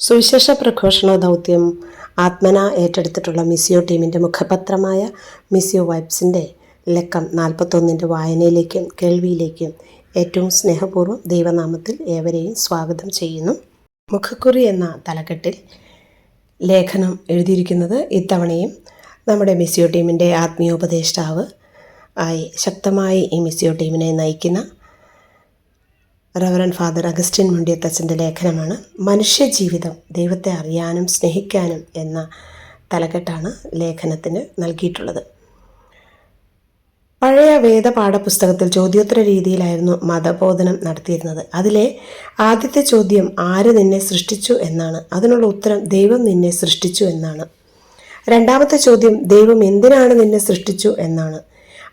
സുവിശേഷ പ്രഘോഷണ ദൗത്യം ആത്മന ഏറ്റെടുത്തിട്ടുള്ള മിസിയോ ടീമിന്റെ മുഖപത്രമായ മിസിയോ വൈബ്സിന്റെ ലക്കം നാൽപ്പത്തൊന്നിന്റെ വായനയിലേക്കും കേൾവിയിലേക്കും ഏറ്റവും സ്നേഹപൂർവം ദൈവനാമത്തിൽ ഏവരെയും സ്വാഗതം ചെയ്യുന്നു. മുഖക്കുറി എന്ന തലക്കെട്ടിൽ ലേഖനം എഴുതിയിരിക്കുന്നത് ഇത്തവണയും നമ്മുടെ മിസിയോ ടീമിന്റെ ആത്മീയോപദേഷ്ടാവ് ആയി ശക്തമായി ഈ മിസിയോ ടീമിനെ നയിക്കുന്ന റവറൻ ഫാദർ അഗസ്റ്റിൻ മുണ്ടിയത്തച്ഛന്റെ ലേഖനമാണ് മനുഷ്യജീവിതം ദൈവത്തെ അറിയാനും സ്നേഹിക്കാനും എന്ന തലക്കെട്ടാണ് ലേഖനത്തിന് നൽകിയിട്ടുള്ളത്. പഴയ വേദ പാഠപുസ്തകത്തിൽ ചോദ്യോത്തര രീതിയിലായിരുന്നു മതബോധനം നടത്തിയിരുന്നത്. അതിലെ ആദ്യത്തെ ചോദ്യം ആര് നിന്നെ സൃഷ്ടിച്ചു എന്നാണ്. അതിനുള്ള ഉത്തരം ദൈവം നിന്നെ സൃഷ്ടിച്ചു എന്നാണ്. രണ്ടാമത്തെ ചോദ്യം ദൈവം എന്തിനാണ് നിന്നെ സൃഷ്ടിച്ചു എന്നാണ്.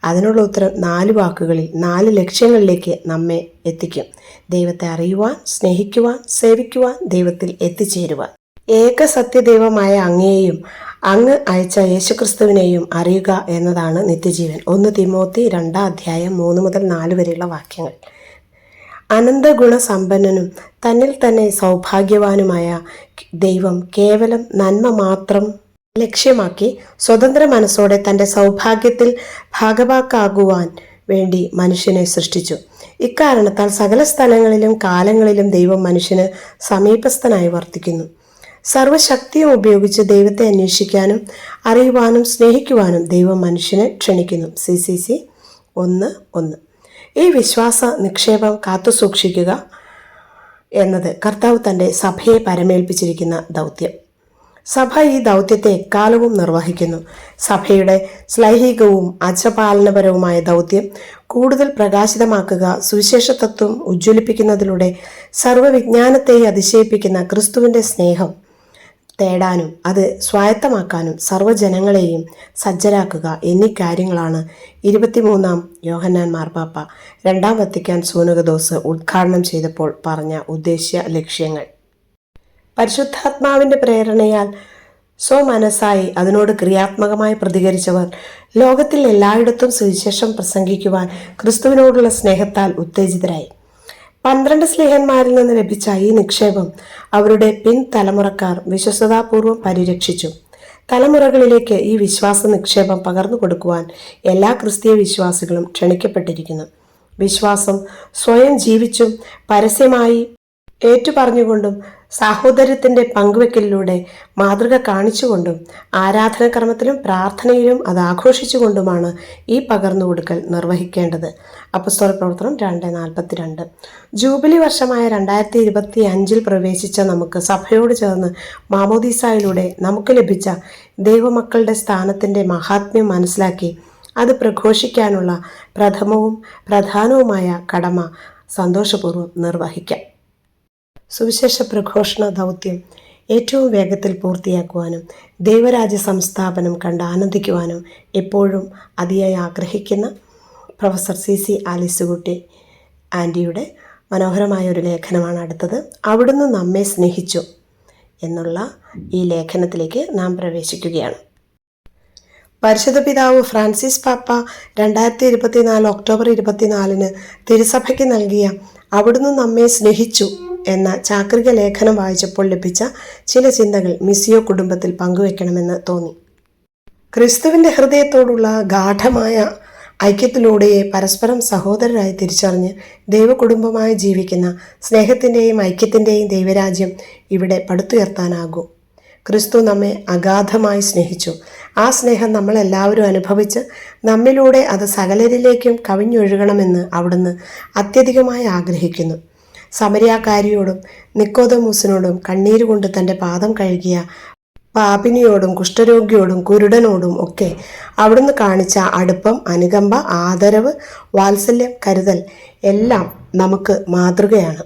അതിനുള്ള ഉത്തരം നാല് വാക്കുകളിൽ നാല് ലക്ഷ്യങ്ങളിലേക്ക് നമ്മെ എത്തിക്കും. ദൈവത്തെ അറിയുവാൻ സ്നേഹിക്കുവാൻ സേവിക്കുവാൻ ദൈവത്തിൽ എത്തിച്ചേരുവാൻ. ഏക സത്യദൈവമായ അങ്ങയെയും അങ്ങ് അയച്ച യേശുക്രിസ്തുവിനെയും അറിയുക എന്നതാണ് നിത്യജീവൻ. ഒന്ന് തിമോത്തി രണ്ടാം അധ്യായം മൂന്ന് മുതൽ നാല് വരെയുള്ള വാക്യങ്ങൾ. അനന്തഗുണസമ്പന്നനും തന്നിൽ തന്നെ സൗഭാഗ്യവാനുമായ ദൈവം കേവലം നന്മ മാത്രം ലക്ഷ്യമാക്കി സ്വതന്ത്ര മനസ്സോടെ തന്റെ സൗഭാഗ്യത്തിൽ ഭാഗവാക്കാകുവാൻ വേണ്ടി മനുഷ്യനെ സൃഷ്ടിച്ചു. ഇക്കാരണത്താൽ സകല സ്ഥലങ്ങളിലും കാലങ്ങളിലും ദൈവം മനുഷ്യന് സമീപസ്ഥനായി വർത്തിക്കുന്നു. സർവശക്തിയും ഉപയോഗിച്ച് ദൈവത്തെ അന്വേഷിക്കാനും അറിയുവാനും സ്നേഹിക്കുവാനും ദൈവം മനുഷ്യനെ ക്ഷണിക്കുന്നു. സി സി സി ഒന്ന് ഒന്ന്. ഈ വിശ്വാസ നിക്ഷേപം കാത്തുസൂക്ഷിക്കുക എന്നത് കർത്താവ് തന്റെ സഭയെ പരമേൽപ്പിച്ചിരിക്കുന്ന ദൗത്യം. സഭ ഈ ദൗത്യത്തെ എക്കാലവും നിർവഹിക്കുന്നു. സഭയുടെ സ്ലൈഹികവും അജപാലനപരവുമായ ദൗത്യം കൂടുതൽ പ്രകാശിതമാക്കുക സുവിശേഷ തത്വം ഉജ്ജ്വലിപ്പിക്കുന്നതിലൂടെ സർവവിജ്ഞാനത്തെ അതിശയിപ്പിക്കുന്ന ക്രിസ്തുവിന്റെ സ്നേഹം തേടാനും അത് സ്വായത്തമാക്കാനും സർവജനങ്ങളെയും സജ്ജരാക്കുക എന്നീ കാര്യങ്ങളാണ് ഇരുപത്തിമൂന്നാം യോഹന്നാൻ മാർപ്പാപ്പ രണ്ടാം വത്തിക്കാൻ സൂനകദോസ് ഉദ്ഘാടനം ചെയ്തപ്പോൾ പറഞ്ഞ ഉദ്ദേശ്യ ലക്ഷ്യങ്ങൾ. പരിശുദ്ധാത്മാവിന്റെ പ്രേരണയാൽ സ്വമനസ്സായി അതിനോട് ക്രിയാത്മകമായി പ്രതികരിച്ചവർ ലോകത്തിൽ എല്ലായിടത്തും സുവിശേഷം പ്രസംഗിക്കുവാൻ ക്രിസ്തുവിനോടുള്ള സ്നേഹത്താൽ ഉത്തേജിതരായി. പന്ത്രണ്ട് സ്നേഹന്മാരിൽ നിന്ന് ലഭിച്ച ഈ നിക്ഷേപം അവരുടെ പിൻതലമുറക്കാർ വിശ്വസതാപൂർവം പരിരക്ഷിച്ചു. തലമുറകളിലേക്ക് ഈ വിശ്വാസ നിക്ഷേപം പകർന്നു കൊടുക്കുവാൻ എല്ലാ ക്രിസ്തീയ വിശ്വാസികളും ക്ഷണിക്കപ്പെട്ടിരിക്കുന്നു. വിശ്വാസം സ്വയം ജീവിച്ചും പരസ്യമായി ഏറ്റുപറഞ്ഞുകൊണ്ടും സാഹോദര്യത്തിന്റെ പങ്കുവെക്കലിലൂടെ മാതൃക കാണിച്ചുകൊണ്ടും ആരാധനാക്രമത്തിലും പ്രാർത്ഥനയിലും അത് ആഘോഷിച്ചുകൊണ്ടുമാണ് ഈ പകർന്നു കൊടുക്കൽ നിർവഹിക്കേണ്ടത്. അപ്പസ്തോല പ്രവർത്തനം രണ്ട് നാൽപ്പത്തിരണ്ട്. ജൂബിലി വർഷമായ രണ്ടായിരത്തി ഇരുപത്തി അഞ്ചിൽ പ്രവേശിച്ച നമുക്ക് സഭയോട് ചേർന്ന് മാമോദീസായിലൂടെ നമുക്ക് ലഭിച്ച ദൈവമക്കളുടെ സ്ഥാനത്തിന്റെ മഹാത്മ്യം മനസ്സിലാക്കി അത് പ്രഘോഷിക്കാനുള്ള പ്രഥമവും പ്രധാനവുമായ കടമ സന്തോഷപൂർവം നിർവഹിക്കാം. സുവിശേഷ പ്രഘോഷണ ദൗത്യം ഏറ്റവും വേഗത്തിൽ പൂർത്തിയാക്കുവാനും ദൈവരാജ്യ സംസ്ഥാപനം കണ്ട് ആനന്ദിക്കുവാനും എപ്പോഴും അതിയായി ആഗ്രഹിക്കുന്ന പ്രൊഫസർ സി സി ആലിസുകുട്ടി ആന്റിയുടെ മനോഹരമായ ഒരു ലേഖനമാണ് അടുത്തത്. അവിടുന്ന് നമ്മെ സ്നേഹിച്ചു എന്നുള്ള ഈ ലേഖനത്തിലേക്ക് നാം പ്രവേശിക്കുകയാണ്. പരിശുദ്ധ പിതാവ് ഫ്രാൻസിസ് പാപ്പ രണ്ടായിരത്തി ഇരുപത്തിനാല് ഒക്ടോബർ ഇരുപത്തിനാലിന് തിരുസഭയ്ക്ക് നൽകിയ അവിടുന്ന് നമ്മെ സ്നേഹിച്ചു എന്ന ചാക്രിക ലേഖനം വായിച്ചപ്പോൾ ലഭിച്ച ചില ചിന്തകൾ മിസിയോ കുടുംബത്തിൽ പങ്കുവെക്കണമെന്ന് തോന്നി. ക്രിസ്തുവിന്റെ ഹൃദയത്തോടുള്ള ഗാഠമായ ഐക്യത്തിലൂടെയെ പരസ്പരം സഹോദരരായി തിരിച്ചറിഞ്ഞ് ദൈവകുടുംബമായി ജീവിക്കുന്ന സ്നേഹത്തിന്റെയും ഐക്യത്തിന്റെയും ദൈവരാജ്യം ഇവിടെ പടുത്തുയർത്താനാകും. ക്രിസ്തു നമ്മെ അഗാധമായി സ്നേഹിച്ചു. ആ സ്നേഹം നമ്മളെല്ലാവരും അനുഭവിച്ച് നമ്മിലൂടെ അത് സകലരിലേക്കും കവിഞ്ഞൊഴുകണമെന്ന് അവിടുന്ന് അത്യധികമായി ആഗ്രഹിക്കുന്നു. സമരിയാക്കാരിയോടും നിക്കോദമൂസിനോടും കണ്ണീരുകൊണ്ട് തന്റെ പാദം കഴുകിയ പാപിനിയോടും കുഷ്ഠരോഗിയോടും കുരുടനോടും ഒക്കെ അവിടുന്ന് കാണിച്ച അടുപ്പം അനുകമ്പ ആദരവ് വാത്സല്യം കരുതൽ എല്ലാം നമുക്ക് മാതൃകയാണ്.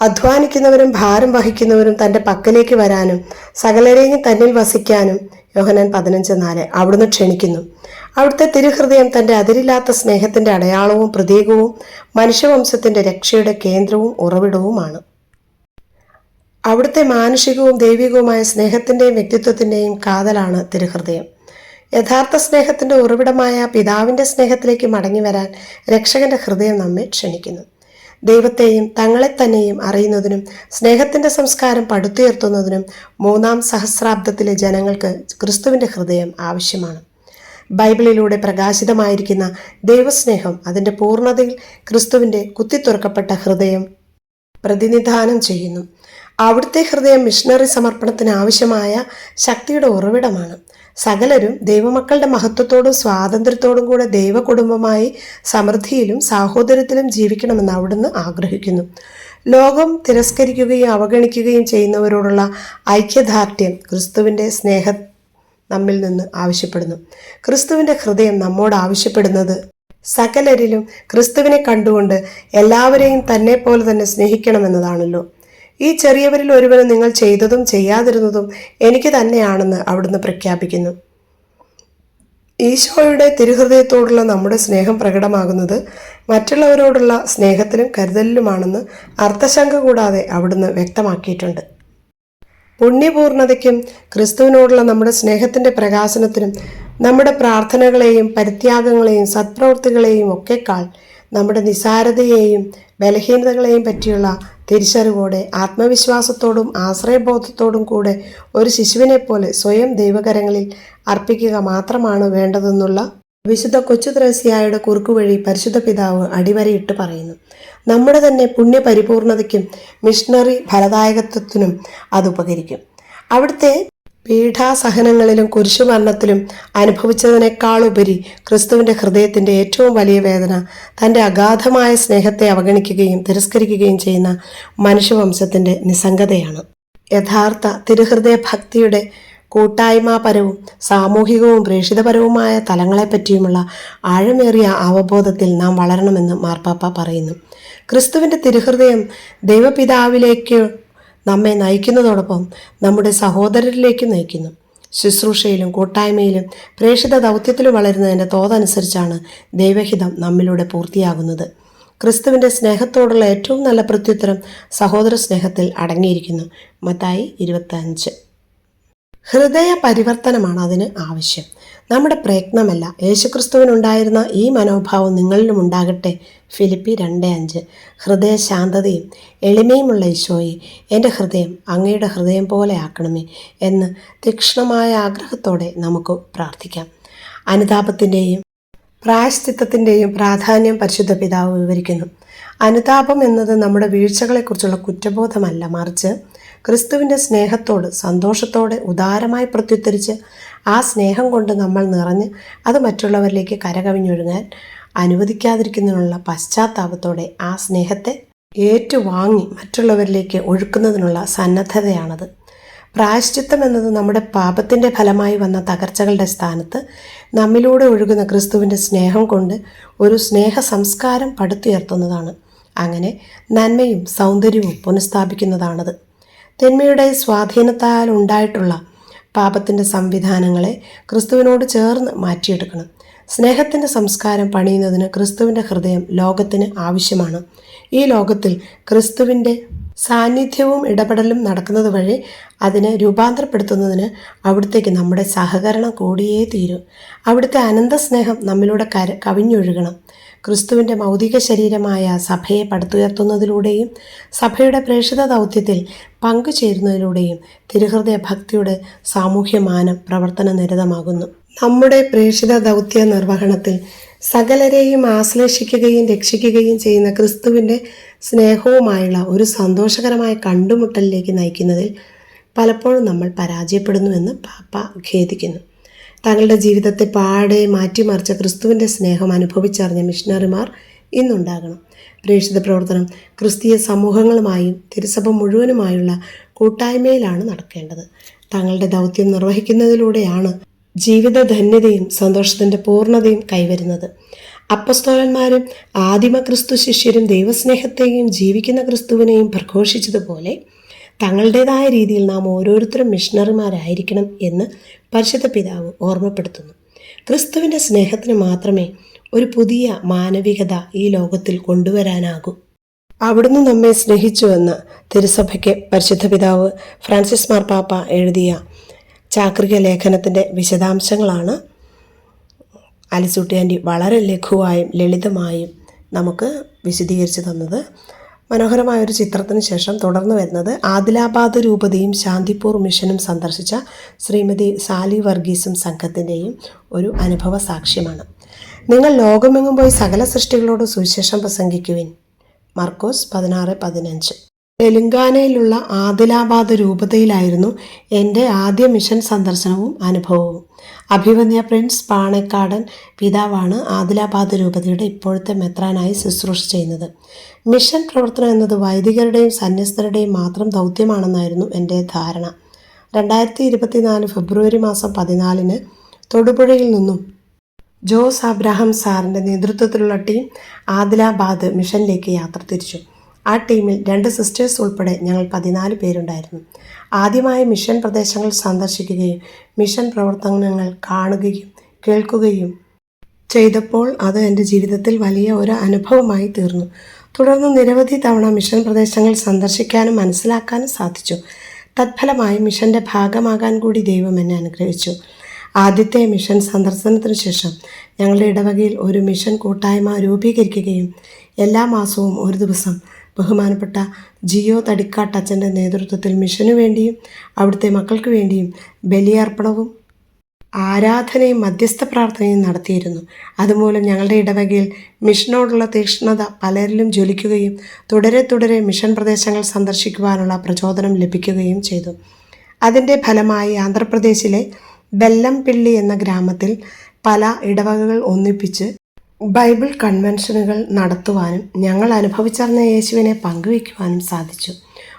അധ്വാനിക്കുന്നവരും ഭാരം വഹിക്കുന്നവരും തന്റെ പക്കലേക്ക് വരാനും സകലരെയും തന്നിൽ വസിക്കാനും യോഹനാൻ പതിനഞ്ച് നാല് അവിടുന്ന് ക്ഷണിക്കുന്നു. അവിടുത്തെ തിരുഹൃദയം തന്റെ അതിരില്ലാത്ത സ്നേഹത്തിന്റെ അടയാളവും പ്രതീകവും മനുഷ്യവംശത്തിന്റെ രക്ഷയുടെ കേന്ദ്രവും ഉറവിടവുമാണ്. അവിടുത്തെ മാനുഷികവും ദൈവികവുമായ സ്നേഹത്തിന്റെയും വ്യക്തിത്വത്തിന്റെയും കാതലാണ് തിരുഹൃദയം. യഥാർത്ഥ സ്നേഹത്തിന്റെ ഉറവിടമായ പിതാവിന്റെ സ്നേഹത്തിലേക്ക് മടങ്ങി വരാൻ രക്ഷകന്റെ ഹൃദയം നമ്മെ ക്ഷണിക്കുന്നു. ദൈവത്തെയും തങ്ങളെ തന്നെയും അറിയുന്നതിനും സ്നേഹത്തിന്റെ സംസ്കാരം പടുത്തുയർത്തുന്നതിനും മൂന്നാം സഹസ്രാബ്ദത്തിലെ ജനങ്ങൾക്ക് ക്രിസ്തുവിന്റെ ഹൃദയം ആവശ്യമാണ്. ബൈബിളിലൂടെ പ്രകാശിതമായിരിക്കുന്ന ദൈവസ്നേഹം അതിന്റെ പൂർണതയിൽ ക്രിസ്തുവിന്റെ കുത്തിത്തുറക്കപ്പെട്ട ഹൃദയം പ്രതിനിധാനം ചെയ്യുന്നു. അവിടുത്തെ ഹൃദയം മിഷണറി സമർപ്പണത്തിന് ആവശ്യമായ ശക്തിയുടെ ഉറവിടമാണ്. സകലരും ദൈവമക്കളുടെ മഹത്വത്തോടും സ്വാതന്ത്ര്യത്തോടും കൂടെ ദൈവകുടുംബമായി സമൃദ്ധിയിലും സാഹോദര്യത്തിലും ജീവിക്കണമെന്ന് അവിടുന്ന് ആഗ്രഹിക്കുന്നു. ലോകം തിരസ്കരിക്കുകയും അവഗണിക്കുകയും ചെയ്യുന്നവരോടുള്ള ഐക്യദാർഢ്യം ക്രിസ്തുവിന്റെ സ്നേഹ നമ്മിൽ നിന്ന് ആവശ്യപ്പെടുന്നു. ക്രിസ്തുവിന്റെ ഹൃദയം നമ്മോട് ആവശ്യപ്പെടുന്നത് സകലരിലും ക്രിസ്തുവിനെ കണ്ടുകൊണ്ട് എല്ലാവരെയും തന്നെ പോലെ തന്നെ സ്നേഹിക്കണമെന്നതാണല്ലോ. ഈ ചെറിയവരിൽ ഒരുവന് നിങ്ങൾ ചെയ്തതും ചെയ്യാതിരുന്നതും എനിക്ക് തന്നെയാണെന്ന് അവിടുന്ന് പ്രഖ്യാപിക്കുന്നു. ഈശോയുടെ തിരുഹൃദയത്തോടുള്ള നമ്മുടെ സ്നേഹം പ്രകടമാകുന്നത് മറ്റുള്ളവരോടുള്ള സ്നേഹത്തിലും കരുതലിലുമാണെന്ന് അർത്ഥശങ്ക കൂടാതെ അവിടുന്ന് വ്യക്തമാക്കിയിട്ടുണ്ട്. പുണ്യപൂർണതയ്ക്കും ക്രിസ്തുവിനോടുള്ള നമ്മുടെ സ്നേഹത്തിന്റെ പ്രകാശനത്തിനും നമ്മുടെ പ്രാർത്ഥനകളെയും പരിത്യാഗങ്ങളെയും സത്പ്രവൃത്തികളെയും ഒക്കെക്കാൾ നമ്മുടെ നിസാരതയെയും ബലഹീനതകളെയും പറ്റിയുള്ള തിരിച്ചറിവോടെ ആത്മവിശ്വാസത്തോടും ആശ്രയബോധത്തോടും കൂടെ ഒരു ശിശുവിനെപ്പോലെ സ്വയം ദൈവകരങ്ങളിൽ അർപ്പിക്കുക മാത്രമാണ് വേണ്ടതെന്നുള്ള വിശുദ്ധ കൊച്ചു ത്രേസ്യായുടെ കുറുക്കുവഴി പരിശുദ്ധ പിതാവ് അടിവരയിട്ട് പറയുന്നു. നമ്മുടെ തന്നെ പുണ്യപരിപൂർണതയ്ക്കും മിഷണറി ഫലദായകത്വത്തിനും അത് ഉപകരിക്കും. അവിടുത്തെ പീഠാസഹനങ്ങളിലും കുരിശുമരണത്തിലും അനുഭവിച്ചതിനേക്കാളുപരി ക്രിസ്തുവിന്റെ ഹൃദയത്തിന്റെ ഏറ്റവും വലിയ വേദന തന്റെ അഗാധമായ സ്നേഹത്തെ അവഗണിക്കുകയും തിരസ്കരിക്കുകയും ചെയ്യുന്ന മനുഷ്യവംശത്തിന്റെ നിസ്സംഗതയാണ്. യഥാർത്ഥ തിരുഹൃദയ ഭക്തിയുടെ കൂട്ടായ്മാപരവും സാമൂഹികവും പ്രേക്ഷിതപരവുമായ തലങ്ങളെപ്പറ്റിയുമുള്ള ആഴമേറിയ അവബോധത്തിൽ നാം വളരണമെന്ന് മാർപ്പാപ്പ പറയുന്നു. ക്രിസ്തുവിന്റെ തിരുഹൃദയം ദൈവപിതാവിലേക്ക് നമ്മെ നയിക്കുന്നതോടൊപ്പം നമ്മുടെ സഹോദരരിലേക്കും നയിക്കുന്നു. ശുശ്രൂഷയിലും കൂട്ടായ്മയിലും പ്രേക്ഷിത ദൗത്യത്തിലും വളരുന്നതിന്റെ തോതനുസരിച്ചാണ് ദൈവഹിതം നമ്മിലൂടെ പൂർത്തിയാകുന്നത്. ക്രിസ്തുവിന്റെ സ്നേഹത്തോടുള്ള ഏറ്റവും നല്ല പ്രത്യുത്തരം സഹോദര സ്നേഹത്തിൽ അടങ്ങിയിരിക്കുന്നു. മത്തായി ഇരുപത്തഞ്ച് ഹൃദയ പരിവർത്തനമാണ് അതിന് ആവശ്യം. നമ്മുടെ പ്രയത്നമല്ല. യേശുക്രിസ്തുവിനുണ്ടായിരുന്ന ഈ മനോഭാവം നിങ്ങളിലും ഉണ്ടാകട്ടെ. ഫിലിപ്പി രണ്ട് അഞ്ച്. ഹൃദയ ശാന്തതയും എളിമയുമുള്ള ഈശോയെ എന്റെ ഹൃദയം അങ്ങയുടെ ഹൃദയം പോലെ ആക്കണമേ എന്ന് തീക്ഷ്ണമായ ആഗ്രഹത്തോടെ നമുക്ക് പ്രാർത്ഥിക്കാം. അനുതാപത്തിന്റെയും പ്രായശ്ചിത്തത്തിന്റെയും പ്രാധാന്യം പരിശുദ്ധ പിതാവ് വിവരിക്കുന്നു. അനുതാപം എന്നത് നമ്മുടെ വീഴ്ചകളെക്കുറിച്ചുള്ള കുറ്റബോധമല്ല. മറിച്ച് ക്രിസ്തുവിന്റെ സ്നേഹത്തോട് സന്തോഷത്തോടെ ഉദാരമായി പ്രത്യുത്തരിച്ച് ആ സ്നേഹം കൊണ്ട് നമ്മൾ നിറഞ്ഞ് അത് മറ്റുള്ളവരിലേക്ക് കരകവിഞ്ഞൊഴുകാൻ അനുവദിക്കാതിരിക്കുന്നതിനുള്ള പശ്ചാത്താപത്തോടെ ആ സ്നേഹത്തെ ഏറ്റുവാങ്ങി മറ്റുള്ളവരിലേക്ക് ഒഴുക്കുന്നതിനുള്ള സന്നദ്ധതയാണത്. പ്രായശ്ചിത്തം എന്നത് നമ്മുടെ പാപത്തിന്റെ ഫലമായി വന്ന തകർച്ചകളുടെ സ്ഥാനത്ത് നമ്മിലൂടെ ഒഴുകുന്ന ക്രിസ്തുവിന്റെ സ്നേഹം കൊണ്ട് ഒരു സ്നേഹ സംസ്കാരം പടുത്തുയർത്തുന്നതാണ്. അങ്ങനെ നന്മയും സൗന്ദര്യവും പുനഃസ്ഥാപിക്കുന്നതാണത്. തിന്മയുടെ സ്വാധീനത്താൽ ഉണ്ടായിട്ടുള്ള പാപത്തിന്റെ സംവിധാനങ്ങളെ ക്രിസ്തുവിനോട് ചേർന്ന് മാറ്റിയെടുക്കണം. സ്നേഹത്തിന്റെ സംസ്കാരം പണിയുന്നതിന് ക്രിസ്തുവിന്റെ ഹൃദയം ലോകത്തിന് ആവശ്യമാണ്. ഈ ലോകത്തിൽ ക്രിസ്തുവിന്റെ സാന്നിധ്യവും ഇടപെടലും നടക്കുന്നത് വഴി അതിനെ രൂപാന്തരപ്പെടുത്തുന്നതിന് അവിടത്തേക്ക് നമ്മുടെ സഹകരണം കൂടിയേ തീരൂ. അവിടുത്തെ അനന്തസ്നേഹം നമ്മിലൂടെ കര കവിഞ്ഞൊഴുകണം. ക്രിസ്തുവിന്റെ മൗതിക ശരീരമായ സഭയെ പടുത്തുയർത്തുന്നതിലൂടെയും സഭയുടെ പ്രേക്ഷിത ദൗത്യത്തിൽ പങ്കുചേരുന്നതിലൂടെയും തിരുഹൃദയ ഭക്തിയുടെ സാമൂഹ്യമാനം പ്രവർത്തന നിരതമാകുന്നു. നമ്മുടെ പ്രേക്ഷിത ദൗത്യ നിർവഹണത്തിൽ സകലരെയും ആശ്ലേഷിക്കുകയും രക്ഷിക്കുകയും ചെയ്യുന്ന ക്രിസ്തുവിന്റെ സ്നേഹവുമായുള്ള ഒരു സന്തോഷകരമായ കണ്ടുമുട്ടലിലേക്ക് നയിക്കുന്നതിൽ പലപ്പോഴും നമ്മൾ പരാജയപ്പെടുന്നുവെന്ന് പാപ്പ ഖേദിക്കുന്നു. തങ്ങളുടെ ജീവിതത്തെ പാടെ മാറ്റിമറിച്ച ക്രിസ്തുവിന്റെ സ്നേഹം അനുഭവിച്ചറിഞ്ഞ മിഷണറിമാർ ഇന്നുണ്ടാകണം. പ്രേക്ഷിത പ്രവർത്തനം ക്രിസ്തീയ സമൂഹങ്ങളുമായും തിരുസഭ മുഴുവനുമായുള്ള കൂട്ടായ്മയിലാണ് നടക്കേണ്ടത്. തങ്ങളുടെ ദൗത്യം നിർവഹിക്കുന്നതിലൂടെയാണ് ജീവിത ധന്യതയും സന്തോഷത്തിന്റെ പൂർണതയും കൈവരുന്നത്. അപ്പസ്തോലന്മാരും ആദിമ ക്രിസ്തു ശിഷ്യരും ദൈവസ്നേഹത്തെയും ജീവിക്കുന്ന ക്രിസ്തുവിനെയും പ്രഘോഷിച്ചതുപോലെ തങ്ങളുടേതായ രീതിയിൽ നാം ഓരോരുത്തരും മിഷണറിമാരായിരിക്കണം എന്ന് പരിശുദ്ധ പിതാവ് ഓർമ്മപ്പെടുത്തുന്നു. ക്രിസ്തുവിന്റെ സ്നേഹത്തിന് മാത്രമേ ഒരു പുതിയ മാനവികത ഈ ലോകത്തിൽ കൊണ്ടുവരാനാകൂ. അവിടുന്ന് നമ്മെ സ്നേഹിച്ചുവെന്ന് തിരുസഭയ്ക്ക് പരിശുദ്ധ പിതാവ് ഫ്രാൻസിസ് മാർപ്പാപ്പ എഴുതിയ ചാക്രിക ലേഖനത്തിന്റെ വിശദാംശങ്ങളാണ്. അലിസൂട്ടി വളരെ ലഘുവായും ലളിതമായും നമുക്ക് വിശദീകരിച്ചു തന്നത്. മനോഹരമായ ഒരു ചിത്രത്തിന് ശേഷം തുടർന്ന് വരുന്നത് ആദിലാബാദ് രൂപതയും ശാന്തിപൂർ മിഷനും സന്ദർശിച്ച ശ്രീമതി സാലി വർഗീസും സംഘത്തിന്റെയും ഒരു അനുഭവ സാക്ഷ്യമാണ്. നിങ്ങൾ ലോകമെങ്ങും പോയി സകല സൃഷ്ടികളോട് സുവിശേഷം പ്രസംഗിക്കുവിൻ. മർക്കോസ് പതിനാറ് പതിനഞ്ച്. തെലുങ്കാനയിലുള്ള ആദിലാബാദ് രൂപതയിലായിരുന്നു എന്റെ ആദ്യ മിഷൻ സന്ദർശനവും അനുഭവവും. അഭിവന്യ പ്രിൻസ് പാണക്കാടൻ പിതാവാണ് ആദിലാബാദ് രൂപതയുടെ ഇപ്പോഴത്തെ മെത്രാനായി ശുശ്രൂഷ ചെയ്യുന്നത്. മിഷൻ പ്രവർത്തനം എന്നത് വൈദികരുടെയും സന്യസ്തരുടെയും മാത്രം ദൗത്യമാണെന്നായിരുന്നു എന്റെ ധാരണ. രണ്ടായിരത്തി ഇരുപത്തിനാല് ഫെബ്രുവരി മാസം പതിനാലിന് തൊടുപുഴയിൽ നിന്നും ജോസ് അബ്രഹാം സാറിന്റെ നേതൃത്വത്തിലുള്ള ടീം ആദിലാബാദ് മിഷനിലേക്ക് യാത്ര തിരിച്ചു. ആ ടീമിൽ രണ്ട് സിസ്റ്റേഴ്സ് ഉൾപ്പെടെ ഞങ്ങൾ പതിനാല് പേരുണ്ടായിരുന്നു. ആദ്യമായി മിഷൻ പ്രദേശങ്ങൾ സന്ദർശിക്കുകയും മിഷൻ പ്രവർത്തനങ്ങൾ കാണുകയും കേൾക്കുകയും ചെയ്തപ്പോൾ അത് എന്റെ ജീവിതത്തിൽ വലിയ ഒരു അനുഭവമായി തീർന്നു. തുടർന്ന് നിരവധി തവണ മിഷൻ പ്രദേശങ്ങൾ സന്ദർശിക്കാനും മനസ്സിലാക്കാനും സാധിച്ചു. തത്ഫലമായി മിഷന്റെ ഭാഗമാകാൻ കൂടി ദൈവം എന്നെ അനുഗ്രഹിച്ചു. ആദ്യത്തെ മിഷൻ സന്ദർശനത്തിനു ശേഷം ഞങ്ങളുടെ ഇടവകയിൽ ഒരു മിഷൻ കൂട്ടായ്മ രൂപീകരിക്കുകയും എല്ലാ മാസവും ഒരു ദിവസം ബഹുമാനപ്പെട്ട ജിയോ തടിക്കാട്ടച്ചന്റെ നേതൃത്വത്തിൽ മിഷനു വേണ്ടിയും അവിടുത്തെ മക്കൾക്ക് വേണ്ടിയും ബലിയർപ്പണവും ആരാധനയും മധ്യസ്ഥ പ്രാർത്ഥനയും നടത്തിയിരുന്നു. അതുമൂലം ഞങ്ങളുടെ ഇടവകയിൽ മിഷനോടുള്ള തീക്ഷ്ണത പലരിലും ജ്വലിക്കുകയും തുടരെ തുടരെ മിഷൻ പ്രദേശങ്ങൾ സന്ദർശിക്കുവാനുള്ള പ്രചോദനം ലഭിക്കുകയും ചെയ്തു. അതിന്റെ ഫലമായി ആന്ധ്രാപ്രദേശിലെ ബെല്ലംപിള്ളി എന്ന ഗ്രാമത്തിൽ പല ഇടവകകൾ ഒന്നിപ്പിച്ച് ബൈബിൾ കൺവെൻഷനുകൾ നടത്തുവാനും ഞങ്ങൾ അനുഭവിച്ചറിഞ്ഞ യേശുവിനെ പങ്കുവയ്ക്കുവാനും സാധിച്ചു.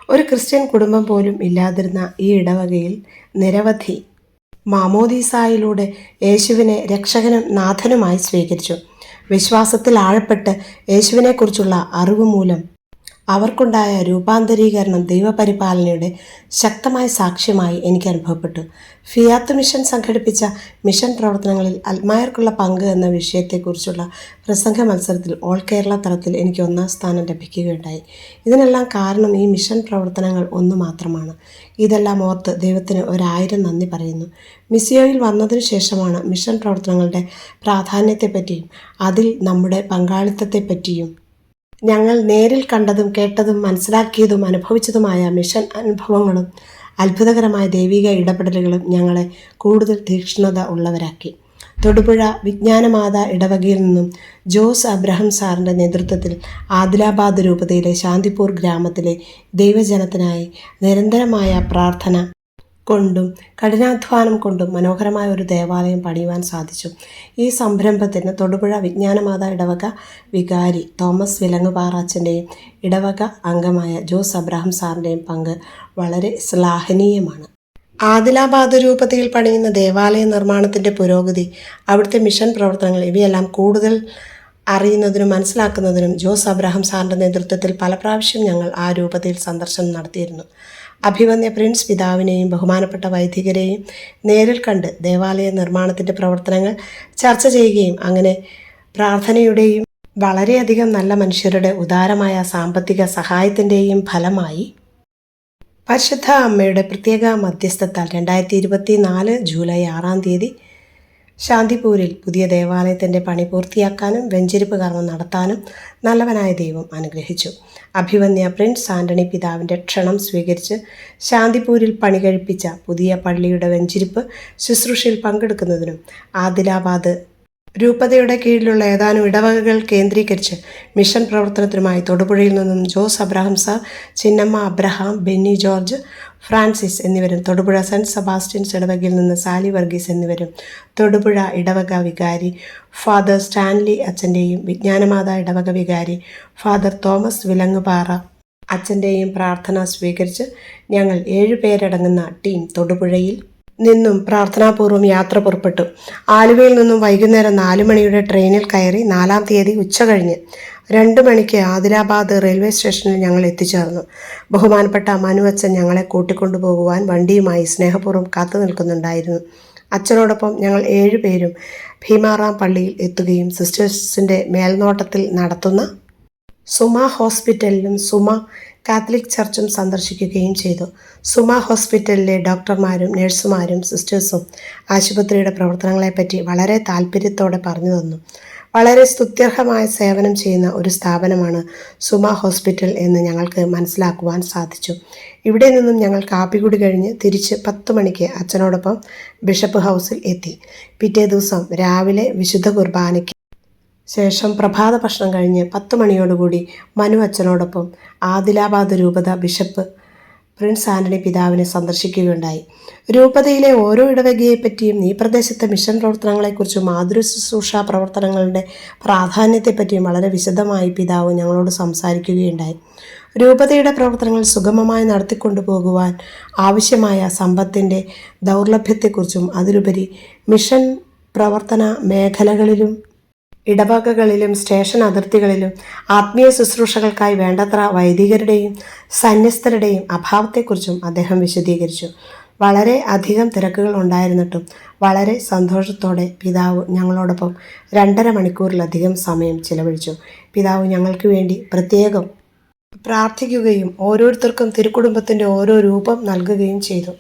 ഒരു ക്രിസ്ത്യൻ കുടുംബം പോലും ഇല്ലാതിരുന്ന ഈ ഇടവകയിൽ നിരവധി മാമോദീസായിലൂടെ യേശുവിനെ രക്ഷകനും നാഥനുമായി സ്വീകരിച്ചു. വിശ്വാസത്തിൽ ആഴപ്പെട്ട് യേശുവിനെക്കുറിച്ചുള്ള അറിവ് മൂലം അവർക്കുണ്ടായ രൂപാന്തരീകരണം ദൈവപരിപാലനയുടെ ശക്തമായ സാക്ഷ്യമായി എനിക്ക് അനുഭവപ്പെട്ടു. ഫിയാത്ത് മിഷൻ സംഘടിപ്പിച്ച മിഷൻ പ്രവർത്തനങ്ങളിൽ അൽമായർക്കുള്ള പങ്ക് എന്ന വിഷയത്തെക്കുറിച്ചുള്ള പ്രസംഗ മത്സരത്തിൽ ഓൾ കേരള തലത്തിൽ എനിക്ക് ഒന്നാം സ്ഥാനം ലഭിക്കുകയുണ്ടായി. ഇതിനെല്ലാം കാരണം ഈ മിഷൻ പ്രവർത്തനങ്ങൾ ഒന്നു മാത്രമാണ്. ഇതെല്ലാം ഓർത്ത് ദൈവത്തിന് ഒരായിരം നന്ദി പറയുന്നു. മിസിയോയിൽ വന്നതിനു ശേഷമാണ് മിഷൻ പ്രവർത്തനങ്ങളുടെ പ്രാധാന്യത്തെപ്പറ്റിയും അതിൽ നമ്മുടെ പങ്കാളിത്തത്തെപ്പറ്റിയും ഞങ്ങൾ നേരിൽ കണ്ടതും കേട്ടതും മനസ്സിലാക്കിയതും അനുഭവിച്ചതുമായ മിഷൻ അനുഭവങ്ങളും അത്ഭുതകരമായ ദൈവിക ഇടപെടലുകളും ഞങ്ങളെ കൂടുതൽ തീക്ഷ്ണത ഉള്ളവരാക്കി. തൊടുപുഴ വിജ്ഞാനമാത ഇടവകയിൽ നിന്നും ജോസ് അബ്രഹാം സാറിന്റെ നേതൃത്വത്തിൽ ആദിലാബാദ് രൂപതയിലെ ശാന്തിപൂർ ഗ്രാമത്തിലെ ദൈവജനത്തിനായി നിരന്തരമായ പ്രാർത്ഥന കൊണ്ടും കഠിനാധ്വാനം കൊണ്ടും മനോഹരമായ ഒരു ദേവാലയം പണിയുവാൻ സാധിച്ചു. ഈ സംരംഭത്തിന് തൊടുപുഴ വിജ്ഞാനമാത ഇടവക വികാരി തോമസ് വിലങ്ങുപാറാച്ചന്റെയും ഇടവക അംഗമായ ജോസ് അബ്രഹാം സാറിന്റെയും പങ്ക് വളരെ ശ്ലാഘനീയമാണ്. ആദിലാബാദ് രൂപതയിൽ പണിയുന്ന ദേവാലയ നിർമ്മാണത്തിന്റെ പുരോഗതി അവിടുത്തെ മിഷൻ പ്രവർത്തനങ്ങൾ ഇവയെല്ലാം കൂടുതൽ അറിയുന്നതിനും മനസ്സിലാക്കുന്നതിനും ജോസ് അബ്രഹാം സാറിന്റെ നേതൃത്വത്തിൽ പല പ്രാവശ്യം ഞങ്ങൾ ആ രൂപതയിൽ സന്ദർശനം നടത്തിയിരുന്നു. അഭിവന്യ പ്രിൻസ് പിതാവിനെയും ബഹുമാനപ്പെട്ട വൈദികരെയും നേരിൽ കണ്ട് ദേവാലയ നിർമ്മാണത്തിന്റെ പ്രവർത്തനങ്ങൾ ചർച്ച ചെയ്യുകയും അങ്ങനെ പ്രാർത്ഥനയുടെയും വളരെയധികം നല്ല മനുഷ്യരുടെ ഉദാരമായ സാമ്പത്തിക സഹായത്തിന്റെയും ഫലമായി പരിശുദ്ധ അമ്മയുടെ പ്രത്യേക മധ്യസ്ഥത്താൽ രണ്ടായിരത്തി ഇരുപത്തി നാല് ജൂലൈ ആറാം തീയതി ശാന്തിപൂരിൽ പുതിയ ദേവാലയത്തിന്റെ പണി പൂർത്തിയാക്കാനും വെഞ്ചരിപ്പ് കർമ്മം നടത്താനും നല്ലവനായ ദൈവം അനുഗ്രഹിച്ചു. അഭിവന്യ പ്രിൻസ് ആന്റണി പിതാവിന്റെ ക്ഷണം സ്വീകരിച്ച് ശാന്തിപൂരിൽ പണി കഴിപ്പിച്ച പുതിയ പള്ളിയുടെ വെഞ്ചിരിപ്പ് ശുശ്രൂഷയിൽ പങ്കെടുക്കുന്നതിനും ആദിലാബാദ് രൂപതയുടെ കീഴിലുള്ള ഏതാനും ഇടവകകൾ കേന്ദ്രീകരിച്ച് മിഷൻ പ്രവർത്തനത്തിനുമായി തൊടുപുഴയിൽ നിന്നും ജോസ് അബ്രഹാം സാർ ചിന്നമ്മ അബ്രഹാം ബെന്നി ജോർജ് ഫ്രാൻസിസ് എന്നിവരും തൊടുപുഴ സെന്റ് സെബാസ്റ്റ്യൻസ് ഇടവകയിൽ നിന്ന് സാലി വർഗീസ് എന്നിവരും തൊടുപുഴ ഇടവക വികാരി ഫാദർ സ്റ്റാൻലി അച്ഛന്റെയും വിജ്ഞാനമാത ഇടവക വികാരി ഫാദർ തോമസ് വിലങ്ങുപാറ അച്ഛന്റെയും പ്രാർത്ഥന സ്വീകരിച്ച് ഞങ്ങൾ ഏഴുപേരടങ്ങുന്ന ടീം തൊടുപുഴയിൽ നിന്നും പ്രാർത്ഥനാപൂർവം യാത്ര പുറപ്പെട്ടു. ആലുവയിൽ നിന്നും വൈകുന്നേരം നാല് മണിയുടെ ട്രെയിനിൽ കയറി നാലാം തീയതി ഉച്ച കഴിഞ്ഞ് രണ്ട് മണിക്ക് ആദിലാബാദ് റെയിൽവേ സ്റ്റേഷനിൽ ഞങ്ങൾ എത്തിച്ചേർന്നു. ബഹുമാനപ്പെട്ട മനു അച്ഛൻ ഞങ്ങളെ കൂട്ടിക്കൊണ്ടുപോകുവാൻ വണ്ടിയുമായി സ്നേഹപൂർവം കാത്തു നിൽക്കുന്നുണ്ടായിരുന്നു. അച്ഛനോടൊപ്പം ഞങ്ങൾ ഏഴുപേരും ഭീമാറാം പള്ളിയിൽ എത്തുകയും സിസ്റ്റേഴ്സിന്റെ മേൽനോട്ടത്തിൽ നടത്തുന്ന സുമ ഹോസ്പിറ്റലിലും സുമ കാത്തലിക് ചർച്ചും സന്ദർശിക്കുകയും ചെയ്തു. സുമ ഹോസ്പിറ്റലിലെ ഡോക്ടർമാരും നഴ്സുമാരും സിസ്റ്റേഴ്സും ആശുപത്രിയുടെ പ്രവർത്തനങ്ങളെപ്പറ്റി വളരെ താല്പര്യത്തോടെ പറഞ്ഞു തന്നു. വളരെ സ്തുത്യർഹമായ സേവനം ചെയ്യുന്ന ഒരു സ്ഥാപനമാണ് സുമ ഹോസ്പിറ്റൽ എന്ന് ഞങ്ങൾക്ക് മനസ്സിലാക്കുവാൻ സാധിച്ചു. ഇവിടെ നിന്നും ഞങ്ങൾ കാപ്പിക്കുടി കഴിഞ്ഞ് തിരിച്ച് പത്ത് മണിക്ക് അച്ഛനോടൊപ്പം ബിഷപ്പ് ഹൗസിൽ എത്തി. പിറ്റേ ദിവസം രാവിലെ വിശുദ്ധ കുർബാനയ്ക്ക് ശേഷം പ്രഭാത ഭക്ഷണം കഴിഞ്ഞ് പത്ത് മണിയോടുകൂടി മനു അച്ഛനോടൊപ്പം ആദിലാബാദ് രൂപത ബിഷപ്പ് പ്രിൻസ് ആന്റണി പിതാവിനെ സന്ദർശിക്കുകയുണ്ടായി. രൂപതയിലെ ഓരോ ഇടവകയെപ്പറ്റിയും ഈ പ്രദേശത്തെ മിഷൻ പ്രവർത്തനങ്ങളെക്കുറിച്ചും മാതൃ ശുശ്രൂഷ പ്രവർത്തനങ്ങളുടെ പ്രാധാന്യത്തെപ്പറ്റിയും വളരെ വിശദമായി പിതാവ് ഞങ്ങളോട് സംസാരിക്കുകയുണ്ടായി. രൂപതയുടെ പ്രവർത്തനങ്ങൾ സുഗമമായി നടത്തിക്കൊണ്ടുപോകുവാൻ ആവശ്യമായ സമ്പത്തിന്റെ ദൗർലഭ്യത്തെക്കുറിച്ചും അതിലുപരി മിഷൻ പ്രവർത്തന മേഖലകളിലും ഇടവകകളിലും സ്റ്റേഷൻ അതിർത്തികളിലും ആത്മീയ ശുശ്രൂഷകൾക്കായി വേണ്ടത്ര വൈദികരുടെയും സന്യസ്തരുടെയും അഭാവത്തെക്കുറിച്ചും അദ്ദേഹം വിശദീകരിച്ചു. വളരെ അധികം തിരക്കുകൾ ഉണ്ടായിരുന്നിട്ടും വളരെ സന്തോഷത്തോടെ പിതാവ് ഞങ്ങളോടൊപ്പം രണ്ടര മണിക്കൂറിലധികം സമയം ചിലവഴിച്ചു. പിതാവ് ഞങ്ങൾക്ക് വേണ്ടി പ്രത്യേകം പ്രാർത്ഥിക്കുകയും ഓരോരുത്തർക്കും തിരുക്കുടുംബത്തിന്റെ ഓരോ രൂപം നൽകുകയും ചെയ്തു.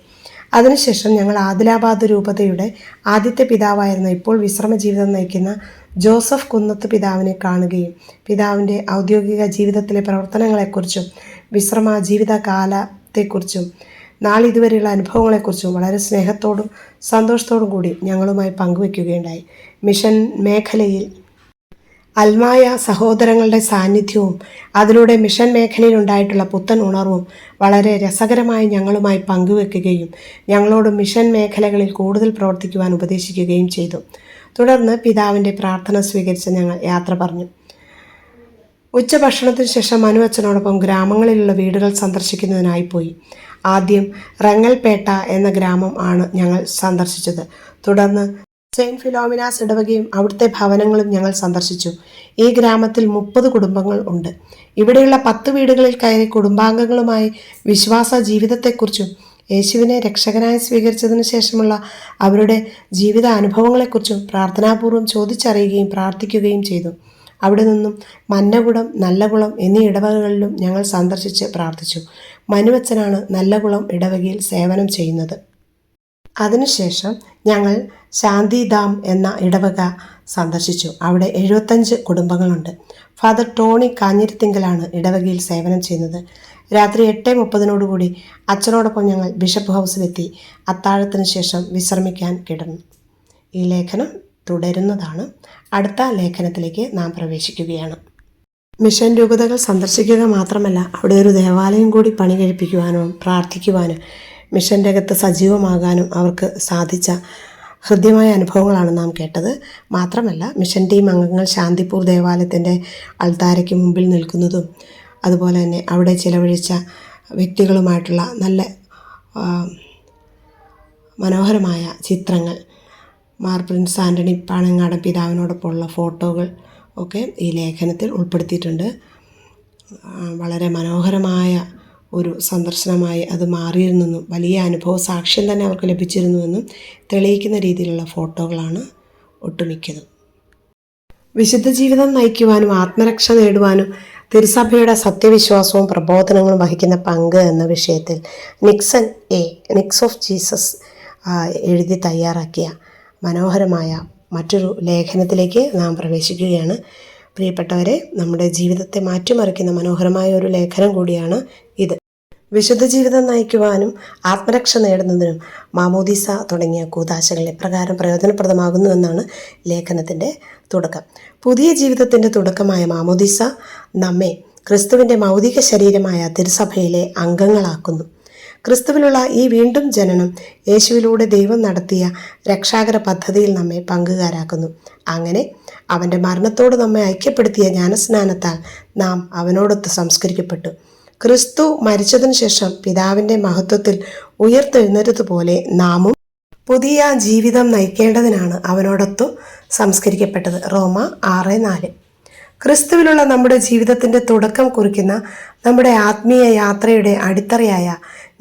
അതിനുശേഷം ഞങ്ങൾ ആദിലാബാദ് രൂപതയുടെ ആദ്യത്തെ പിതാവായിരുന്ന ഇപ്പോൾ വിശ്രമ ജീവിതം നയിക്കുന്ന ജോസഫ് കുന്നത്ത് പിതാവിനെ കാണുകയും പിതാവിന്റെ ഔദ്യോഗിക ജീവിതത്തിലെ പ്രവർത്തനങ്ങളെക്കുറിച്ചും വിശ്രമ ജീവിതകാലത്തെക്കുറിച്ചും നാളിതുവരെയുള്ള അനുഭവങ്ങളെക്കുറിച്ചും വളരെ സ്നേഹത്തോടും സന്തോഷത്തോടും കൂടി ഞങ്ങളുമായി പങ്കുവയ്ക്കുകയുണ്ടായി മിഷൻ മേഖലയിൽ അൽമായ സഹോദരങ്ങളുടെ സാന്നിധ്യവും അതിലൂടെ മിഷൻ മേഖലയിൽ ഉണ്ടായിട്ടുള്ള പുത്തൻ ഉണർവും വളരെ രസകരമായി ഞങ്ങളുമായി പങ്കുവെക്കുകയും ഞങ്ങളോട് മിഷൻ മേഖലകളിൽ കൂടുതൽ പ്രവർത്തിക്കുവാൻ ഉപദേശിക്കുകയും ചെയ്തു. തുടർന്ന് പിതാവിന്റെ പ്രാർത്ഥന സ്വീകരിച്ച് ഞങ്ങൾ യാത്ര പറഞ്ഞു. ഉച്ചഭക്ഷണത്തിന് ശേഷം മനു അച്ഛനോടൊപ്പം ഗ്രാമങ്ങളിലുള്ള വീടുകൾ സന്ദർശിക്കുന്നതിനായി പോയി. ആദ്യം റങ്ങൽപേട്ട എന്ന ഗ്രാമം ആണ് ഞങ്ങൾ സന്ദർശിച്ചത്. തുടർന്ന് സെയിന്റ് ഫിലോമിനാസ് ഇടവകയും അവിടുത്തെ ഭവനങ്ങളും ഞങ്ങൾ സന്ദർശിച്ചു. ഈ ഗ്രാമത്തിൽ മുപ്പത് കുടുംബങ്ങൾ ഉണ്ട്. ഇവിടെയുള്ള പത്ത് വീടുകളിൽ കയറി കുടുംബാംഗങ്ങളുമായി വിശ്വാസ ജീവിതത്തെക്കുറിച്ചും യേശുവിനെ രക്ഷകനായി സ്വീകരിച്ചതിനു ശേഷമുള്ള അവരുടെ ജീവിത അനുഭവങ്ങളെക്കുറിച്ചും പ്രാർത്ഥനാപൂർവം ചോദിച്ചറിയുകയും പ്രാർത്ഥിക്കുകയും ചെയ്തു. അവിടെ നിന്നും മന്നകുളം നല്ലകുളം എന്നീ ഇടവകകളിലും ഞങ്ങൾ സന്ദർശിച്ച് പ്രാർത്ഥിച്ചു. മനുവച്ചനാണ് നല്ലകുളം ഇടവകയിൽ സേവനം ചെയ്യുന്നത്. അതിനുശേഷം ഞങ്ങൾ ശാന്തിധാം എന്ന ഇടവക സന്ദർശിച്ചു. അവിടെ എഴുപത്തഞ്ച് കുടുംബങ്ങളുണ്ട്. ഫാദർ ടോണി കാഞ്ഞിരത്തിങ്കലാണ് ഇടവകയിൽ സേവനം ചെയ്യുന്നത്. രാത്രി എട്ട് മുപ്പതിനോടുകൂടി അച്ഛനോടൊപ്പം ഞങ്ങൾ ബിഷപ്പ് ഹൗസിലെത്തി. അത്താഴത്തിന് ശേഷം വിശ്രമിക്കാൻ കിടന്നു. ഈ ലേഖനം തുടരുന്നതാണ്. അടുത്ത ലേഖനത്തിലേക്ക് നാം പ്രവേശിക്കുകയാണ്. മിഷൻ രൂപതകൾ സന്ദർശിക്കുക മാത്രമല്ല അവിടെ ഒരു ദേവാലയം കൂടി പണി കഴിപ്പിക്കുവാനും പ്രാർത്ഥിക്കുവാനും മിഷൻ രംഗത്ത് സജീവമാകാനും അവർക്ക് സാധിച്ച ഹൃദ്യമായ അനുഭവങ്ങളാണ് നാം കേട്ടത്. മാത്രമല്ല മിഷൻ ടീം അംഗങ്ങൾ ശാന്തിപൂർ ദേവാലയത്തിന്റെ അൾത്താരയ്ക്ക് മുമ്പിൽ നിൽക്കുന്നതും അതുപോലെ തന്നെ അവിടെ ചിലവഴിച്ച വ്യക്തികളുമായിട്ടുള്ള നല്ല മനോഹരമായ ചിത്രങ്ങൾ മാർ പ്രിൻസ് ആന്റണി പാണങ്ങാടൻ പിതാവിനോടൊപ്പമുള്ള ഫോട്ടോകൾ ഒക്കെ ഈ ലേഖനത്തിൽ ഉൾപ്പെടുത്തിയിട്ടുണ്ട്. വളരെ മനോഹരമായ ഒരു സന്ദർശനമായി അത് മാറിയിരുന്നെന്നും വലിയ അനുഭവ സാക്ഷ്യം തന്നെ അവർക്ക് ലഭിച്ചിരുന്നുവെന്നും തെളിയിക്കുന്ന രീതിയിലുള്ള ഫോട്ടോകളാണ് ഒട്ടുമിക്കതും. വിശുദ്ധ ജീവിതം നയിക്കുവാനും ആത്മരക്ഷ നേടുവാനും തിരുസഭയുടെ സത്യവിശ്വാസവും പ്രബോധനങ്ങളും വഹിക്കുന്ന പങ്ക് എന്ന വിഷയത്തിൽ നിക്സൺ എ നിക്സ് ഓഫ് ജീസസ് എഴുതി തയ്യാറാക്കിയ മനോഹരമായ മറ്റൊരു ലേഖനത്തിലേക്ക് നാം പ്രവേശിക്കുകയാണ്. പ്രിയപ്പെട്ടവരെ നമ്മുടെ ജീവിതത്തെ മാറ്റിമറിക്കുന്ന മനോഹരമായ ഒരു ലേഖനം കൂടിയാണ് ഇത്. വിശുദ്ധ ജീവിതം നയിക്കുവാനും ആത്മരക്ഷ നേടുന്നതിനും മാമോദീസ തുടങ്ങിയ കൂതാശകൾ എപ്രകാരം പ്രയോജനപ്രദമാകുന്നുവെന്നാണ് ലേഖനത്തിന്റെ തുടക്കം. പുതിയ ജീവിതത്തിന്റെ തുടക്കമായ മാമോദീസ നമ്മെ ക്രിസ്തുവിന്റെ മൗതിക ശരീരമായ തിരുസഭയിലെ അംഗങ്ങളാക്കുന്നു. ക്രിസ്തുവിലുള്ള ഈ വീണ്ടും ജനനം യേശുവിലൂടെ ദൈവം നടത്തിയ രക്ഷാകര പദ്ധതിയിൽ നമ്മെ പങ്കുകാരാക്കുന്നു. അങ്ങനെ അവന്റെ മരണത്തോട് നമ്മെ ഐക്യപ്പെടുത്തിയ ജ്ഞാനസ്നാനത്താൽ നാം അവനോടൊത്ത് സംസ്കരിക്കപ്പെട്ടു. ക്രിസ്തു മരിച്ചതിനു ശേഷം പിതാവിന്റെ മഹത്വത്തിൽ ഉയർത്തെഴുന്നേറ്റതുപോലെ നാമും പുതിയ ജീവിതം നയിക്കേണ്ടതിനാണ് അവനോടൊത്തു സംസ്കരിക്കപ്പെട്ടത്. റോമ ആറ് നാല്. ക്രിസ്തുവിലുള്ള നമ്മുടെ ജീവിതത്തിന്റെ തുടക്കം കുറിക്കുന്ന നമ്മുടെ ആത്മീയ യാത്രയുടെ അടിത്തറയായ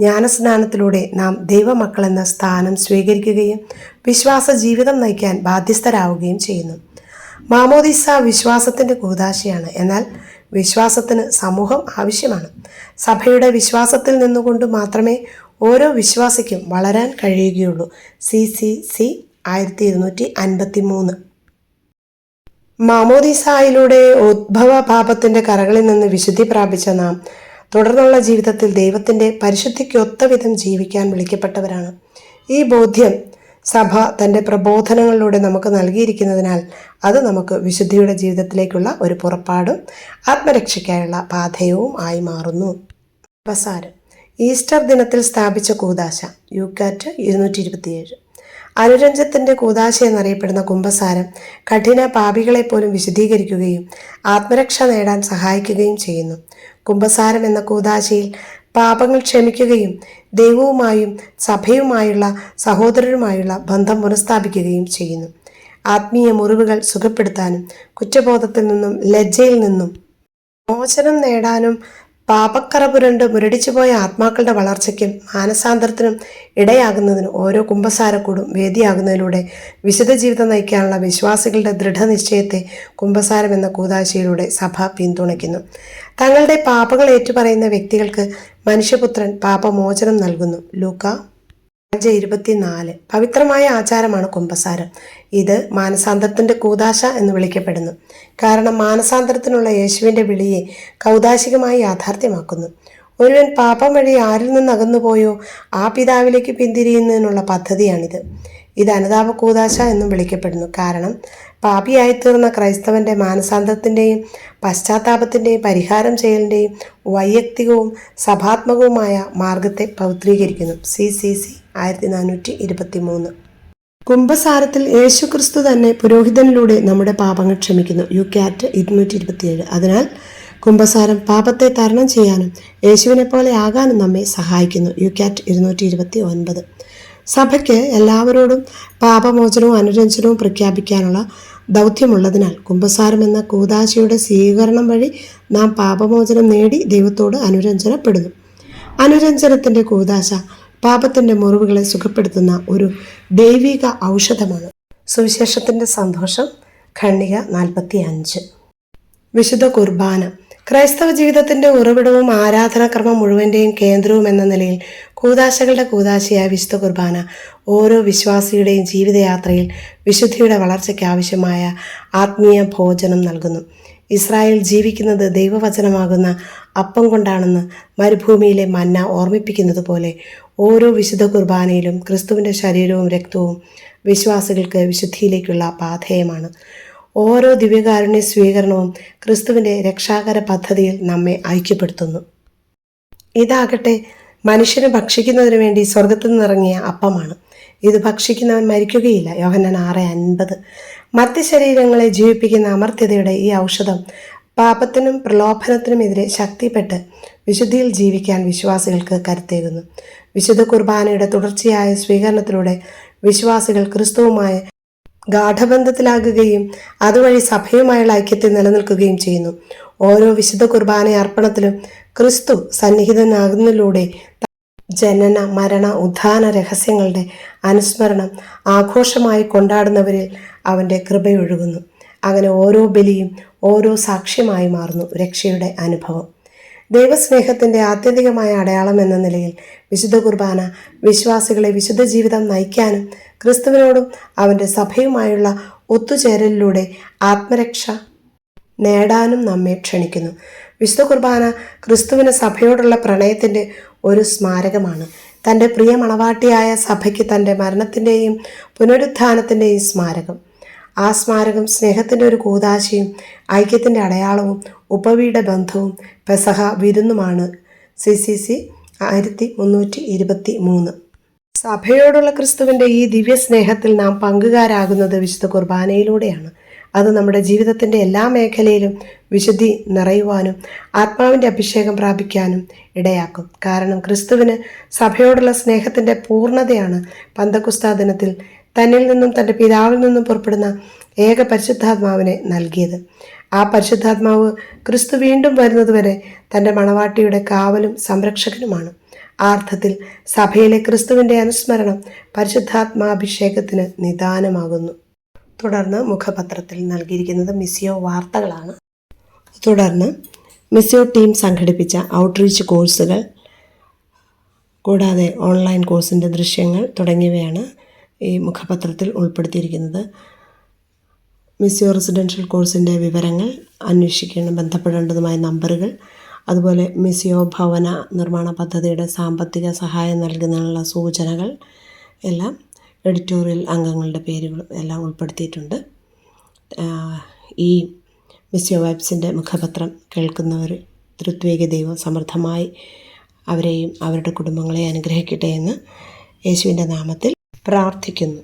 ജ്ഞാനസ്നാനത്തിലൂടെ നാം ദൈവമക്കളെന്ന സ്ഥാനം സ്വീകരിക്കുകയും വിശ്വാസ ജീവിതം നയിക്കാൻ ബാധ്യസ്ഥരാവുകയും ചെയ്യുന്നു. മാമോദിസ വിശ്വാസത്തിന്റെ കൂതാശയാണ്. എന്നാൽ വിശ്വാസത്തിന് സമൂഹം ആവശ്യമാണ്. സഭയുടെ വിശ്വാസത്തിൽ നിന്നുകൊണ്ട് മാത്രമേ ഓരോ വിശ്വാസിക്കും വളരാൻ കഴിയുകയുള്ളൂ. സി സി സി ആയിരത്തി ഇരുന്നൂറ്റി അൻപത്തി മൂന്ന് മാമോദിസായിലൂടെ ഉദ്ഭവ പാപത്തിന്റെ കറകളിൽ നിന്ന് വിശുദ്ധി പ്രാപിച്ച നാം തുടർന്നുള്ള ജീവിതത്തിൽ ദൈവത്തിന്റെ പരിശുദ്ധിക്കൊത്ത വിധം ജീവിക്കാൻ വിളിക്കപ്പെട്ടവരാണ്. ഈ ബോധ്യം സഭ തന്റെ പ്രബോധനങ്ങളിലൂടെ നമുക്ക് നൽകിയിരിക്കുന്നതിനാൽ അത് നമുക്ക് വിശുദ്ധിയുടെ ജീവിതത്തിലേക്കുള്ള ഒരു പുറപ്പാടും ആത്മരക്ഷയ്ക്കായുള്ള പാഥയവും ആയി മാറുന്നു. അവസാനം ഈസ്റ്റർ ദിനത്തിൽ സ്ഥാപിച്ച കൂതാശ യൂക്കാറ്റ് ഇരുന്നൂറ്റി ഇരുപത്തിയേഴ് അനുരഞ്ജത്തിന്റെ കൂതാശ എന്നറിയപ്പെടുന്ന കുംഭസാരം കഠിന പാപികളെപ്പോലും വിശദീകരിക്കുകയും ആത്മരക്ഷ നേടാൻ സഹായിക്കുകയും ചെയ്യുന്നു. കുംഭസാരം എന്ന കൂതാശയിൽ പാപങ്ങൾ ക്ഷമിക്കുകയും ദൈവവുമായും സഭയുമായുള്ള സഹോദരരുമായുള്ള ബന്ധം പുനഃസ്ഥാപിക്കുകയും ചെയ്യുന്നു. ആത്മീയ മുറിവുകൾ സുഖപ്പെടുത്താനും കുറ്റബോധത്തിൽ നിന്നും ലജ്ജയിൽ നിന്നും മോചനം നേടാനും പാപക്കറ പുരണ്ട് മുരടിച്ചുപോയ ആത്മാക്കളുടെ വളർച്ചയ്ക്കും മാനസാന്തരത്തിനും ഇടയാകുന്നതിന് ഓരോ കുംഭസാരക്കൂടും വേദിയാകുന്നതിലൂടെ വിശുദ്ധ ജീവിതം നയിക്കാനുള്ള വിശ്വാസികളുടെ ദൃഢനിശ്ചയത്തെ കുംഭസാരം എന്ന കൂതാശയിലൂടെ സഭ പിന്തുണയ്ക്കുന്നു. തങ്ങളുടെ പാപങ്ങൾ ഏറ്റുപറയുന്ന വ്യക്തികൾക്ക് മനുഷ്യപുത്രൻ പാപമോചനം നൽകുന്നു. ലൂക്ക അഞ്ച് ഇരുപത്തിനാല്. പവിത്രമായ ആചാരമാണ് കുംഭസാരം ഇത് മാനസാന്തരത്തിന്റെ കൂതാശ എന്ന് വിളിക്കപ്പെടുന്നു. കാരണം മാനസാന്തരത്തിനുള്ള യേശുവിന്റെ വിളിയെ കൗതാശികമായി യാഥാർത്ഥ്യമാക്കുന്നു. ഒരുവൻ പാപം വഴി ആരിൽ നിന്ന് അകന്നുപോയോ ആ പിതാവിലേക്ക് പിന്തിരിയുന്നതിനുള്ള പദ്ധതിയാണിത്. ഇത് അനുതാപ കൂതാശ എന്നും വിളിക്കപ്പെടുന്നു. കാരണം പാപിയായിത്തീർന്ന ക്രൈസ്തവന്റെ മാനസാന്തരത്തിന്റെയും പശ്ചാത്താപത്തിന്റെയും പരിഹാരം ചെയ്യലിന്റെയും വൈയക്തികവും സഭാത്മകവുമായ മാർഗത്തെ പൗത്രീകരിക്കുന്നു സി സി സി ആയിരത്തി നാനൂറ്റി ഇരുപത്തി മൂന്ന് കുംഭസാരത്തിൽ യേശുക്രിസ്തു തന്നെ പുരോഹിതനിലൂടെ നമ്മുടെ പാപങ്ങൾ ക്ഷമിക്കുന്നു. യു ക്യാറ്റ് ഇരുന്നൂറ്റി ഇരുപത്തിയേഴ് അതിനാൽ കുംഭസാരം പാപത്തെ തരണം ചെയ്യാനും യേശുവിനെ പോലെ ആകാനും നമ്മെ സഹായിക്കുന്നു. യു ക്യാറ്റ് ഇരുന്നൂറ്റി ഇരുപത്തി ഒൻപത് സഭയ്ക്ക് എല്ലാവരോടും പാപമോചനവും അനുരഞ്ജനവും പ്രഖ്യാപിക്കാനുള്ള ദൗത്യമുള്ളതിനാൽ കുംഭസാരം എന്ന കൂതാശയുടെ സ്വീകരണം വഴി നാം പാപമോചനം നേടി ദൈവത്തോട് അനുരഞ്ജനപ്പെടുന്നു. അനുരഞ്ജനത്തിന്റെ കൂതാശ പാപത്തിന്റെ മുറിവുകളെ സുഖപ്പെടുത്തുന്ന ഒരു ദൈവിക ഔഷധമാണ്. സുവിശേഷത്തിന്റെ സന്തോഷം ഖണ്ണിക നാൽപ്പത്തി അഞ്ച് വിശുദ്ധ കുർബാന ക്രൈസ്തവ ജീവിതത്തിന്റെ ഉറവിടവും ആരാധനാക്രമം മുഴുവന്റെയും കേന്ദ്രവും എന്ന നിലയിൽ കൂതാശകളുടെ കൂതാശയായ വിശുദ്ധ കുർബാന ഓരോ വിശ്വാസിയുടെയും ജീവിതയാത്രയിൽ വിശുദ്ധിയുടെ വളർച്ചയ്ക്ക് ആവശ്യമായ ആത്മീയ ഭോജനം നൽകുന്നു. ഇസ്രായേൽ ജീവിക്കുന്നത് ദൈവവചനമാകുന്ന അപ്പം കൊണ്ടാണെന്ന് മരുഭൂമിയിലെ മന്ന ഓർമ്മിപ്പിക്കുന്നത് പോലെ ഓരോ വിശുദ്ധ കുർബാനയിലും ക്രിസ്തുവിന്റെ ശരീരവും രക്തവും വിശ്വാസികൾക്ക് വിശുദ്ധിയിലേക്കുള്ള പാഥേയമാണ് ഓരോ ദിവ്യകാരുണ്യ സ്വീകരണവും ക്രിസ്തുവിന്റെ രക്ഷാകര പദ്ധതിയിൽ നമ്മെ ഐക്യപ്പെടുത്തുന്നു. ഇതാകട്ടെ മനുഷ്യന് ഭക്ഷിക്കുന്നതിന് വേണ്ടി സ്വർഗത്തിൽ നിന്നിറങ്ങിയ അപ്പമാണ്. ഇത് ഭക്ഷിക്കുന്നവൻ മരിക്കുകയില്ല. യോഹനൻ ആറ് അൻപത്. മറ്റ് ശരീരങ്ങളെ ജീവിപ്പിക്കുന്ന അമർത്യതയുടെ ഈ ഔഷധം പാപത്തിനും പ്രലോഭനത്തിനുമെതിരെ ശക്തിപ്പെട്ട് വിശുദ്ധിയിൽ ജീവിക്കാൻ വിശ്വാസികൾക്ക് കരുത്തേകുന്നു. വിശുദ്ധ കുർബാനയുടെ തുടർച്ചയായ സ്വീകരണത്തിലൂടെ വിശ്വാസികൾ ക്രിസ്തുവുമായ ഗാഠബന്ധത്തിലാകുകയും അതുവഴി സഭയുമായുള്ള ഐക്യത്തെ നിലനിൽക്കുകയും ചെയ്യുന്നു. ഓരോ വിശുദ്ധ കുർബാന അർപ്പണത്തിലും ക്രിസ്തു സന്നിഹിതനാകുന്നതിലൂടെ ജനന മരണ ഉദ്ധാന രഹസ്യങ്ങളുടെ അനുസ്മരണം ആഘോഷമായി കൊണ്ടാടുന്നവരിൽ അവന്റെ കൃപയൊഴുകുന്നു. അങ്ങനെ ഓരോ ബലിയും ഓരോ സാക്ഷ്യമായി മാറുന്നു രക്ഷയുടെ അനുഭവം. ദൈവസ്നേഹത്തിന്റെ ആത്യന്തികമായ അടയാളം എന്ന നിലയിൽ വിശുദ്ധ കുർബാന വിശ്വാസികളെ വിശുദ്ധ ജീവിതം നയിക്കാനും ക്രിസ്തുവിനോടും അവന്റെ സഭയുമായുള്ള ഒത്തുചേരലിലൂടെ ആത്മരക്ഷ നേടാനും നമ്മെ ക്ഷണിക്കുന്നു. വിശുദ്ധ കുർബാന ക്രിസ്തുവിന് സഭയോടുള്ള പ്രണയത്തിന്റെ ഒരു സ്മാരകമാണ്. തന്റെ പ്രിയ മണവാട്ടിയായ സഭയ്ക്ക് തന്റെ മരണത്തിന്റെയും പുനരുത്ഥാനത്തിന്റെയും സ്മാരകം. ആ സ്മാരകം സ്നേഹത്തിന്റെ ഒരു കൂതാശയും ഐക്യത്തിന്റെ അടയാളവും ഉപവീട ബന്ധവും പെസഹ വിരുന്നുമാണ്. സി സി സി ആയിരത്തി മുന്നൂറ്റി ഇരുപത്തി മൂന്ന് സഭയോടുള്ള ക്രിസ്തുവിന്റെ ഈ ദിവ്യ സ്നേഹത്തിൽ നാം പങ്കുകാരാകുന്നത് വിശുദ്ധ കുർബാനയിലൂടെയാണ്. അത് നമ്മുടെ ജീവിതത്തിന്റെ എല്ലാ മേഖലയിലും വിശുദ്ധി നിറയുവാനും ആത്മാവിന്റെ അഭിഷേകം പ്രാപിക്കാനും ഇടയാക്കും. കാരണം ക്രിസ്തുവിന് സഭയോടുള്ള സ്നേഹത്തിന്റെ പൂർണതയാണ് പന്തക്കുസ്താ ദിനത്തിൽ തന്നിൽ നിന്നും തന്റെ പിതാവിൽ നിന്നും പുറപ്പെടുന്ന ഏക പരിശുദ്ധാത്മാവിനെ നൽകിയത്. ആ പരിശുദ്ധാത്മാവ് ക്രിസ്തു വീണ്ടും വരുന്നതുവരെ തന്റെ മണവാട്ടിയുടെ കാവലും സംരക്ഷകനുമാണ്. ആ അർത്ഥത്തിൽ സഭയിലെ ക്രിസ്തുവിന്റെ അനുസ്മരണം പരിശുദ്ധാത്മാഭിഷേകത്തിന് നിദാനമാകുന്നു. തുടർന്ന് മുഖപത്രത്തിൽ നൽകിയിരിക്കുന്നത് മിസിയോ വാർത്തകളാണ്. തുടർന്ന് മിസിയോ ടീം സംഘടിപ്പിച്ച ഔട്ട്റീച്ച് കോഴ്സുകൾ കൂടാതെ ഓൺലൈൻ കോഴ്സിന്റെ ദൃശ്യങ്ങൾ തുടങ്ങിയവയാണ് ഈ മുഖപത്രത്തിൽ ഉൾപ്പെടുത്തിയിരിക്കുന്നത്. മിസ്സിയോ റെസിഡൻഷ്യൽ കോഴ്സിന്റെ വിവരങ്ങൾ അന്വേഷിക്കണം ബന്ധപ്പെടേണ്ടതുമായ നമ്പറുകൾ അതുപോലെ മിസിയോ ഭവന നിർമ്മാണ പദ്ധതിയുടെ സാമ്പത്തിക സഹായം നൽകുന്നതിനുള്ള സൂചനകൾ എല്ലാം എഡിറ്റോറിയൽ അംഗങ്ങളുടെ പേരുകളും എല്ലാം ഉൾപ്പെടുത്തിയിട്ടുണ്ട്. ഈ മിസ്യോ വൈബ്സിന്റെ മുഖപത്രം കേൾക്കുന്നവർ തൃത്വേക ദൈവം സമൃദ്ധമായി അവരെയും അവരുടെ കുടുംബങ്ങളെ അനുഗ്രഹിക്കട്ടെ എന്ന് യേശുവിന്റെ നാമത്തിൽ പ്രാർത്ഥിക്കുന്നു.